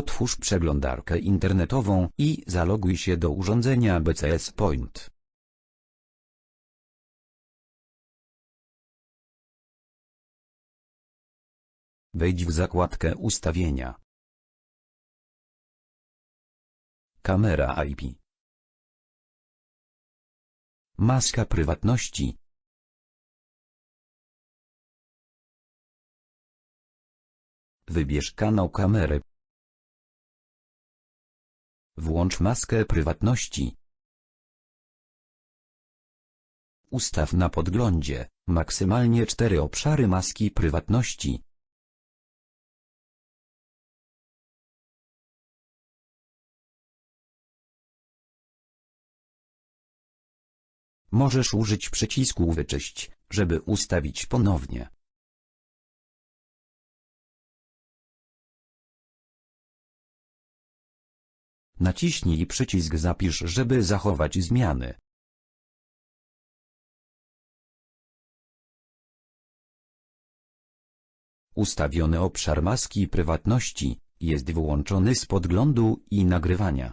Otwórz przeglądarkę internetową i zaloguj się do urządzenia BCS Point. Wejdź w zakładkę Ustawienia. Kamera IP. Maska prywatności. Wybierz kanał kamery. Włącz maskę prywatności. Ustaw na podglądzie maksymalnie cztery obszary maski prywatności. Możesz użyć przycisku Wyczyść, żeby ustawić ponownie. Naciśnij przycisk Zapisz, żeby zachować zmiany. Ustawiony obszar maski prywatności jest wyłączony z podglądu i nagrywania.